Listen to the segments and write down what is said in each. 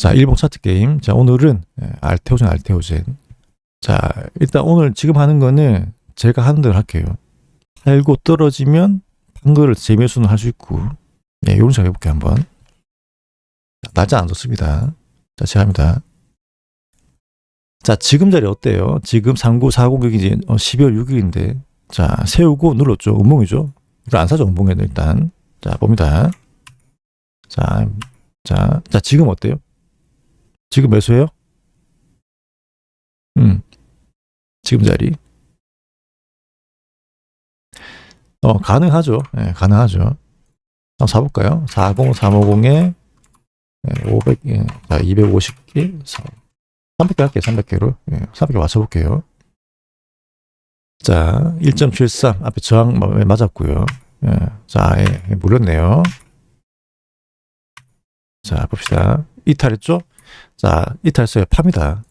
자, 일본 차트 게임. 자, 오늘은 예, 알테오젠, 알테오젠. 자, 일단 오늘 지금 하는 거는 제가 하는 대로 할게요. 팔고 떨어지면 판거를 재매수는 할 수 있고, 예, 요런 식으로 해볼게요, 한번. 자, 날짜 안 좋습니다. 자, 시작합니다. 자, 지금 자리 어때요? 지금 3940이 이제 12월 6일인데, 자, 세우고 눌렀죠. 음봉이죠. 이거 안 사죠, 음봉에는 일단. 자, 봅니다. 자, 자, 자, 지금 어때요? 지금 매수해요? 음, 지금 자리. 어, 가능하죠. 예, 가능하죠. 한번 사볼까요? 40, 350에 500, 예, 자, 250개, 300개 할게요, 300개로. 예, 300개 맞춰볼게요. 자, 1.73, 앞에 저항 마- 맞았고요. 예, 자, 예, 물렸네요. 자, 봅시다. 이탈했죠? 자, 이탈했어요. 팝니다.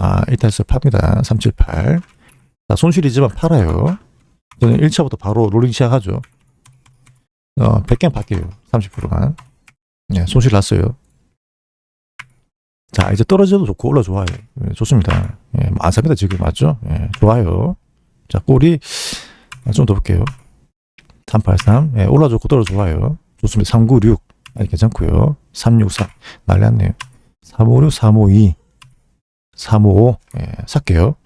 아, 이탈했어요. 팝니다. 378. 자, 손실이지만 팔아요. 저는 1차부터 바로 롤링 시작하죠. 어, 100개는 팔게요. 30%만. 예, 손실 났어요. 자, 이제 떨어져도 좋고 올라 좋아요. 예, 좋습니다. 예, 뭐안 삽니다. 지금 맞죠? 예, 좋아요. 자, 꼬리 좀더 볼게요. 383. 예, 올라 좋고 떨어 좋아요. 좋습니다. 396. 아니, 괜찮고요. 363. 난리 났네요. 356, 352. 355. 예, 살게요.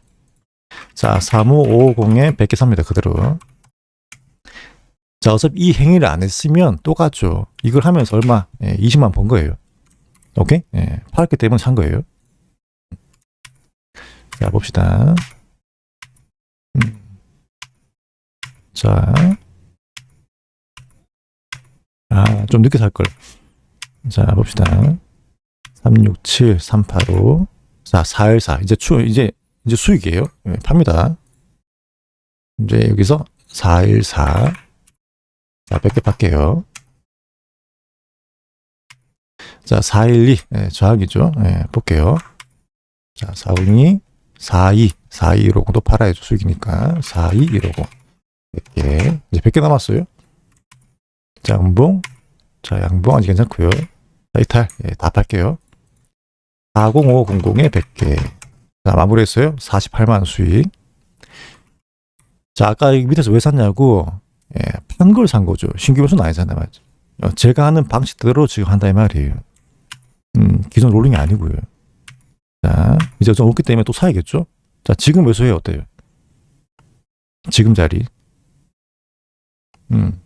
자, 35550에 100개 삽니다. 그대로. 자, 어차피 이 행위를 안 했으면 똑같죠. 이걸 하면서 얼마? 예, 20만 번 거예요. 오케이? 예, 팔았기 때문에 산 거예요. 자, 봅시다. 음. 자. 아, 좀 늦게 살 걸. 자, 봅시다. 367, 385. 자, 414. 이제 추, 이제, 이제 수익이에요. 예, 팝니다. 이제 여기서 414. 자, 100개 팔게요. 자, 412. 예, 저항이죠. 예, 볼게요. 자, 402, 42, 4215도 팔아야죠. 수익이니까. 4215. 100개. 이제 100개 남았어요. 자, 음봉. 자, 양봉 아직 괜찮고요. 자, 이탈. 예, 다 팔게요. 40500에 100개. 자, 마무리했어요. 48만 수익. 자, 아까 이 밑에서 왜 샀냐고. 예, 판걸 산 거죠. 신규 매수는 아니잖아요. 맞죠? 어, 제가 하는 방식대로 지금 한다 이 말이에요. 음, 기존 롤링이 아니고요. 자, 이제 좀 없기 때문에 또 사야겠죠? 자, 지금 매수해 어때요? 지금 자리. 음.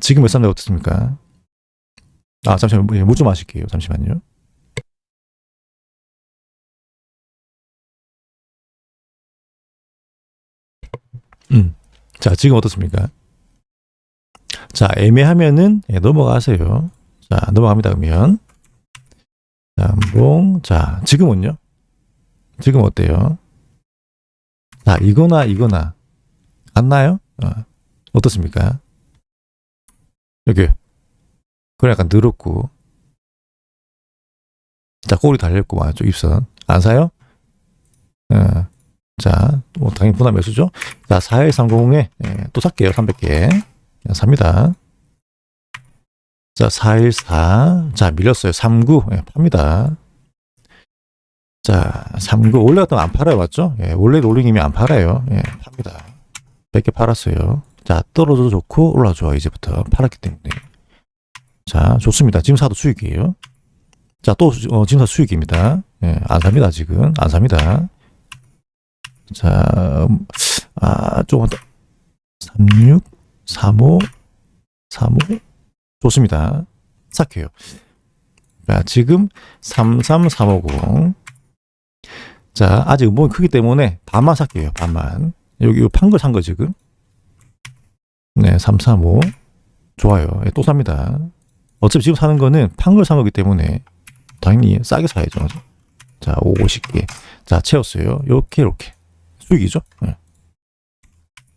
지금 몇 삼대 어떻습니까? 아, 잠시만, 물좀 마실게요. 잠시만요. 음. 자, 지금 어떻습니까? 자, 애매하면은 예, 넘어가세요. 자, 넘어갑니다. 그러면. 자, 한봉. 자, 지금은요? 지금 어때요? 자, 이거나 이거나 같나요? 어, 어떻습니까? 여기. 그래 약간 늘었고. 자, 꼬리 달렸고, 맞죠? 입선. 안 사요? 어. 자, 뭐, 당연히 분할 매수죠? 자, 4130에, 예, 또 살게요. 300개. 그냥 삽니다. 자, 414. 자, 밀렸어요. 39. 예, 팝니다. 자, 39. 원래 같으면 안 팔아요. 맞죠? 예, 원래 롤링이면 안 팔아요. 예, 팝니다. 100개 팔았어요. 자, 떨어져도 좋고, 올라 좋아. 이제부터. 팔았기 때문에. 자, 좋습니다. 지금 사도 수익이에요. 자, 또, 어, 지금 사 수익입니다. 예, 안 삽니다. 지금. 안 삽니다. 자, 음, 아, 조금 더. 36, 35, 35. 좋습니다. 삭혀요. 자, 지금 33350. 자, 아직 음봉이 크기 때문에 반만 삭혀요. 반만. 여기 판거 산 거 지금. 네, 335. 좋아요. 예, 또 삽니다. 어차피 지금 사는 거는 판걸 산 거기 때문에 당연히 싸게 사야죠. 자, 50개. 자, 채웠어요. 요렇게, 요렇게. 수익이죠? 예.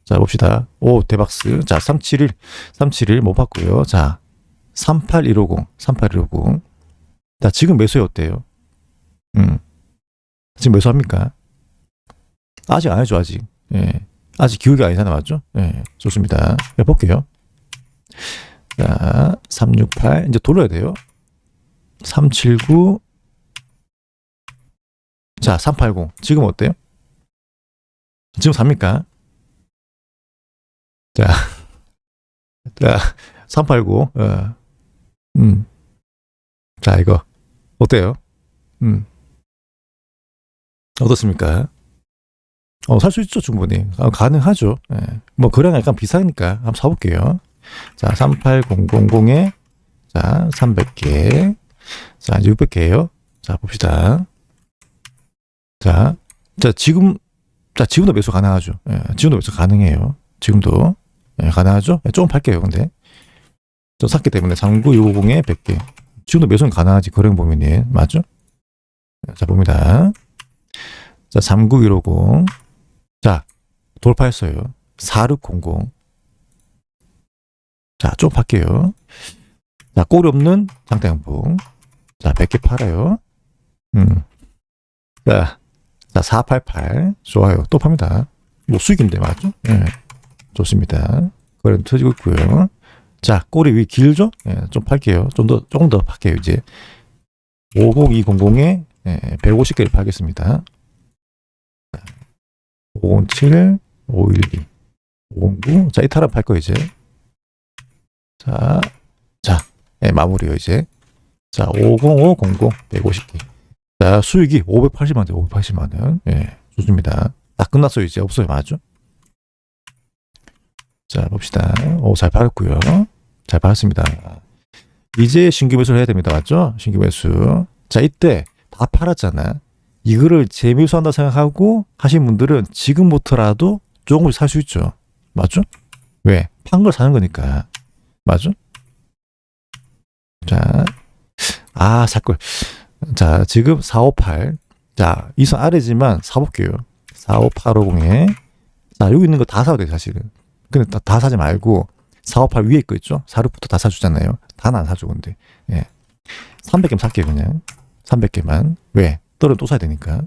자, 봅시다. 오, 대박스. 자, 371. 371 못 봤고요. 자, 38150. 38150. 자, 지금 매수해 어때요? 음. 지금 매수합니까? 아직 안 해줘, 아직. 예. 아직 기울기 아니잖아, 맞죠? 예. 좋습니다. 해볼게요. 자, 368. 이제 돌려야 돼요. 379. 자, 380. 지금 어때요? 지금 삽니까? 자, 자, 389. 어. 음. 자, 이거 어때요? 음. 어떻습니까? 어, 살 수 있죠, 충분히. 아, 가능하죠. 예. 뭐, 그냥 약간 비싸니까 한번 사볼게요. 자, 38000에, 자, 300개. 자, 이제 600개예요 자, 봅시다. 자, 자, 지금, 자, 지금도 매수 가능하죠. 예, 지금도 매수 가능해요. 지금도. 예, 가능하죠? 예, 조금 팔게요, 근데. 저 샀기 때문에 39650에 100개. 지금도 매수는 가능하지, 거래 보면은. 맞죠? 자, 봅니다. 자, 39150. 자, 돌파했어요. 4600. 자, 좀 팔게요. 자, 꼬리 없는 장대 양봉. 자, 100개 팔아요. 음. 자, 자, 488. 좋아요. 또 팝니다. 뭐 수익인데, 맞죠? 예. 좋습니다. 거래는 터지고 있고요. 자, 꼬리 위 길죠? 예, 좀 팔게요. 좀 더, 조금 더 팔게요, 이제. 50200에 예, 150개를 팔겠습니다. 507, 512, 509. 자, 이탈은 팔 거, 이제. 자, 자, 예, 마무리요, 이제. 자, 50500, 150개. 자, 수익이 580만 원, 580만 원. 예, 좋습니다. 다 끝났어요, 이제. 없어요, 맞죠? 자, 봅시다. 오, 잘 팔았고요. 잘 팔았습니다. 이제 신규 매수를 해야 됩니다. 맞죠? 신규 매수. 자, 이때 다 팔았잖아. 이거를 재매수한다 생각하고 하신 분들은 지금부터라도 조금씩 살 수 있죠. 맞죠? 왜? 판 걸 사는 거니까. 맞죠? 자, 아, 살 걸. 자, 지금 458. 자, 이 선 아래지만 사볼게요. 45850에. 자, 여기 있는 거 다 사도 돼, 사실은. 근데 다, 다 사지 말고 458 위에 거 있죠? 46부터 다 사주잖아요. 다는 안 사줘, 근데. 예. 300개만 살게요, 그냥. 300개만. 왜? 떨어 또 사야 되니까.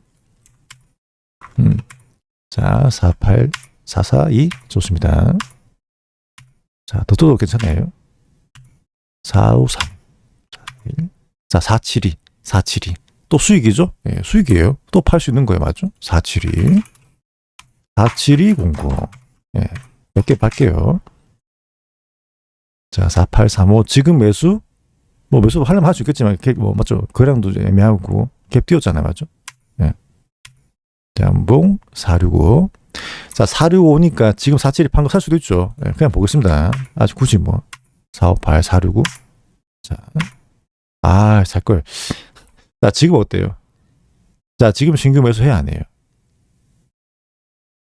음. 자, 48, 442. 좋습니다. 자, 더 떠도 괜찮아요. 453. 41. 자, 472. 472. 또 수익이죠? 예, 수익이에요. 또 팔 수 있는 거예요, 맞죠? 472. 47200. 예, 몇 개 팔게요. 자, 4835. 지금 매수? 뭐 매수 하려면 할 수 있겠지만, 갭, 뭐, 맞죠? 거량도 애매하고, 갭 띄웠잖아요, 맞죠? 예. 잠봉 465. 자, 465니까 지금 472 판거 살 수도 있죠. 예, 그냥 보겠습니다. 아직 굳이 뭐. 458, 465. 자. 아, 살걸. 자, 지금 어때요? 자, 지금 신규 매수 해야 안 해요?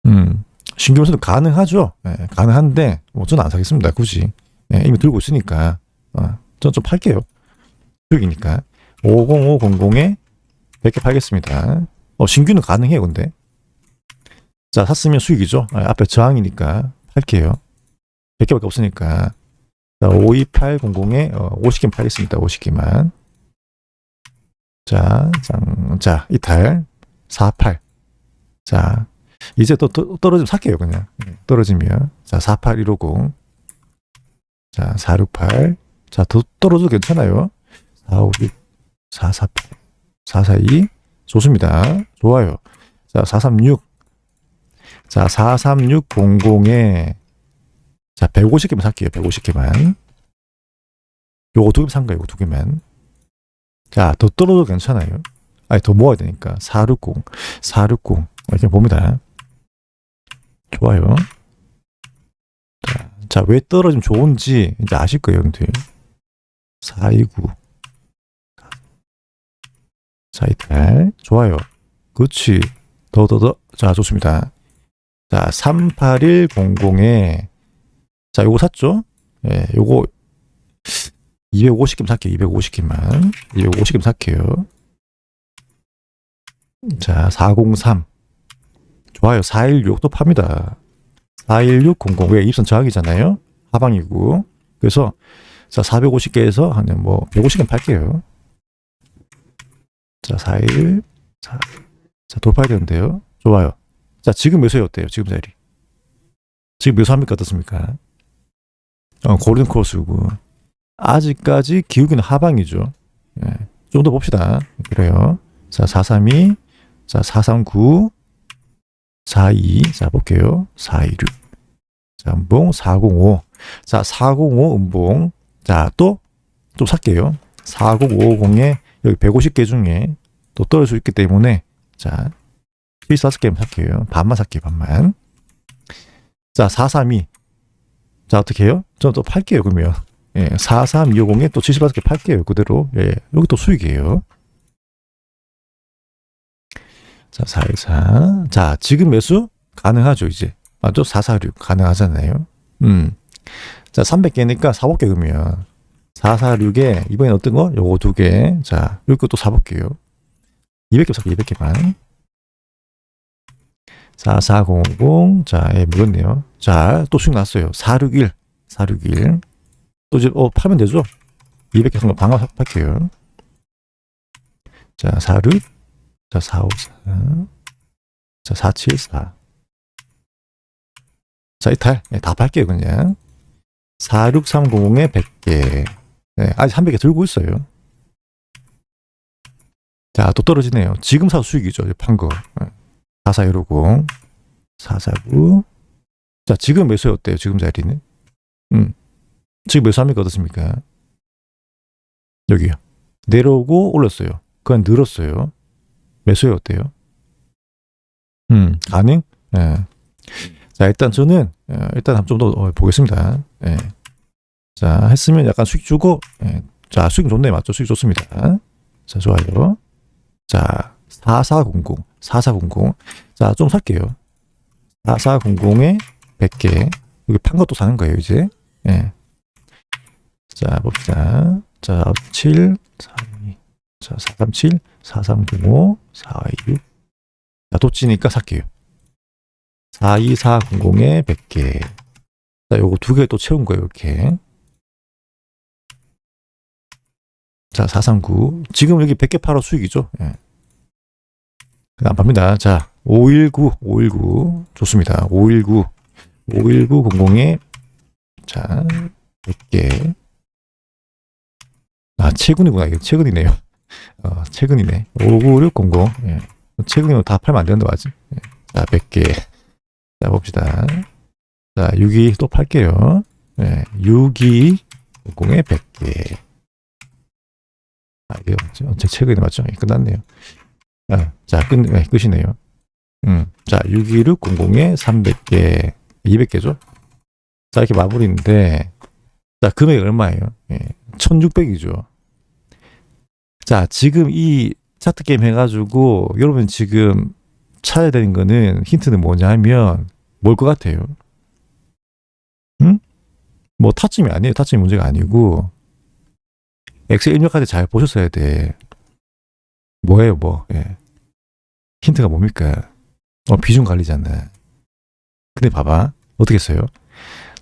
음, 신규 매수도 가능하죠. 예, 가능한데, 뭐, 저는 안 사겠습니다. 굳이. 예, 이미 들고 있으니까. 어, 전좀 팔게요. 수익이니까. 50500에 100개 팔겠습니다. 어, 신규는 가능해요, 근데. 자, 샀으면 수익이죠. 아, 앞에 저항이니까 팔게요. 100개밖에 없으니까. 자, 52800에 어, 50개 팔겠습니다. 50개만. 자, 장, 자, 이탈. 48. 자, 이제 또, 또 떨어지면 살게요, 그냥. 예, 떨어지면. 자, 48150. 자, 468. 자, 더 떨어져도 괜찮아요. 456, 448, 442. 좋습니다. 좋아요. 자, 436. 자, 43600에 자, 150개만 살게요. 150개만. 요거 두개산 거예요. 요거 두 개만. 자, 더 떨어져도 괜찮아요. 아니, 더 모아야 되니까. 460, 460. 이렇게 봅니다. 좋아요. 자, 자, 왜 떨어지면 좋은지 이제 아실 거예요, 형들. 429. 자, 이탈. 좋아요. 그렇지. 더, 더, 더. 자, 좋습니다. 자, 38100에, 자, 요거 샀죠? 예, 요거, 250개 살게요. 250개만. 250개 살게요. 자, 403. 좋아요. 416또 팝니다. 41600. 왜 입선 저항이잖아요? 하방이고. 그래서, 자, 450개에서 한, 뭐, 150개 팔게요. 자, 4일. 자, 자, 돌파해야 되는데요. 좋아요. 자, 지금 매수해 어때요? 지금 자리. 지금 매수합니까? 어떻습니까? 어, 골든 코스고. 아직까지 기울기는 하방이죠. 예. 좀더 봅시다. 그래요. 자, 432, 자, 439, 42, 자, 볼게요. 426. 자, 음봉 405. 자, 405 음봉. 자, 또, 좀 살게요. 40550에 여기 150개 중에 또 떨어질 수 있기 때문에, 자, 필수 다섯 개만 살게요. 반만 살게요, 반만. 자, 432. 자, 어떻게 해요? 저는 또 팔게요, 그러면. 예, 43250에 또 75개 팔게요, 그대로. 예, 여기 또 수익이에요. 자, 414. 자, 지금 매수 가능하죠, 이제. 맞죠? 446 가능하잖아요. 음. 자, 300개니까 사볼게, 그러면. 446에 이번엔 어떤 거? 요거 두 개. 자, 요거 또 사볼게요. 200개 살게, 200개만. 4400. 자, 예, 물었네요. 자, 또 수익 났어요. 461. 461. 또 이제, 어, 팔면 되죠? 200개 산거 방어 팔게요. 자, 46. 자, 454. 자, 474. 자, 이탈. 네, 다 팔게요, 그냥. 46300에 100개. 네, 아직 300개 들고 있어요. 자, 또 떨어지네요. 지금 사 수익이죠, 판 거. 네. 4410, 449. 자, 지금 매수에 어때요, 지금 자리는? 음. 지금 매수하니까 어떻습니까? 여기요. 내려오고 올랐어요. 그건 늘었어요. 매수에 어때요? 음, 가능? 예. 자, 일단 저는, 어, 일단 좀 더 보겠습니다. 예. 자, 했으면 약간 수익 주고, 예. 자, 수익 좋네, 맞죠? 수익 좋습니다. 자, 좋아요. 자, 4400, 4400. 자, 좀 살게요. 4400에 100개. 여기 판 것도 사는 거예요, 이제. 예. 자, 봅시다. 자, 7, 4, 2, 자, 437, 4305, 426. 자, 도치니까 살게요. 42400에 100개. 자, 요거 두 개 또 채운 거예요, 이렇게. 자, 439. 지금 여기 100개 팔아 수익이죠? 예. 안 팝니다. 자, 519, 519. 좋습니다. 519, 51900에, 자, 100개. 아, 최근이구나. 이게 최근이네요. 어, 최근이네. 59600. 예. 최근이면 다 팔면 안 된다고 하지. 예. 자, 100개. 자, 봅시다. 자, 62 또 팔게요. 예. 6200에 100개. 아, 이게 맞죠? 제 최근에 맞죠? 예, 끝났네요. 아, 자, 끝, 네, 끝이네요. 음, 자, 62600에 300개, 200개죠? 자, 이렇게 마무리인데, 자, 금액이 얼마예요? 예, 1600이죠. 자, 지금 이 차트 게임 해가지고, 여러분 지금 찾아야 되는 거는 힌트는 뭐냐 하면, 뭘 것 같아요? 응? 뭐 타점이 아니에요. 타점이 문제가 아니고, 엑셀 입력할 때 잘 보셨어야 돼. 뭐예요, 뭐. 예. 힌트가 뭡니까? 어, 비중 관리잖아. 근데 봐봐. 어떻게 써요?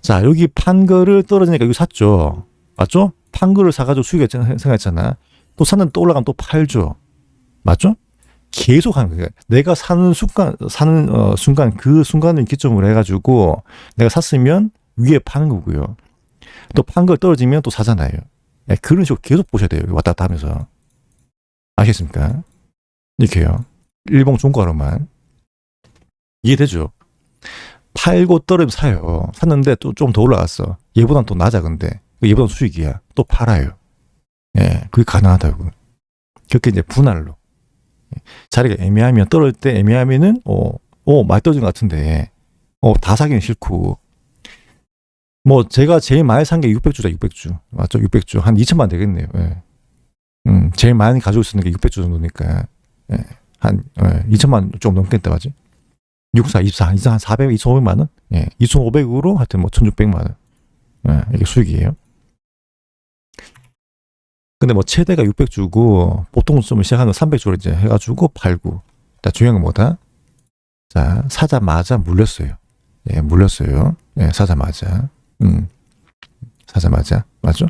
자, 여기 판 거를 떨어지니까 여기 샀죠. 맞죠? 판 거를 사가지고 수익을 생각했잖아. 또 샀는데 또 올라가면 또 팔죠. 맞죠? 계속 하는 거예요. 내가 사는 순간, 사는, 어, 순간, 그 순간을 기점으로 해가지고 내가 샀으면 위에 파는 거고요. 또판거 떨어지면 또 사잖아요. 네, 그런 식으로 계속 보셔야 돼요. 왔다 갔다 하면서. 아시겠습니까? 이렇게요. 일봉 종가로만. 이해되죠? 팔고 떨어지면 사요. 샀는데 또 좀 더 올라갔어. 얘보단 또 낮아, 근데. 얘보단 수익이야. 또 팔아요. 예, 그게 가능하다고. 그렇게 이제 분할로. 자리가 애매하면, 떨어질 때 애매하면은, 어, 어, 많이 떨어진 것 같은데, 어, 다 사기는 싫고. 뭐, 제가 제일 많이 산 게 600주다, 600주. 맞죠? 600주. 한 2천만 되겠네요. 예. 음, 제일 많이 가지고 있었는 게 600주 정도니까. 예. 한, 예, 2천만 좀 넘겠다, 맞지? 64, 24, 24, 한 400, 2,500만 원? 예, 2,500으로 하여튼 뭐 1,600만 원. 예, 이게 수익이에요. 근데 뭐 최대가 600 주고 보통 좀 시작하는 300 주로 이제 해가지고 팔고. 자, 중요한 건 뭐다? 자, 사자마자 물렸어요. 예, 물렸어요. 예, 사자마자. 음, 사자마자. 맞죠?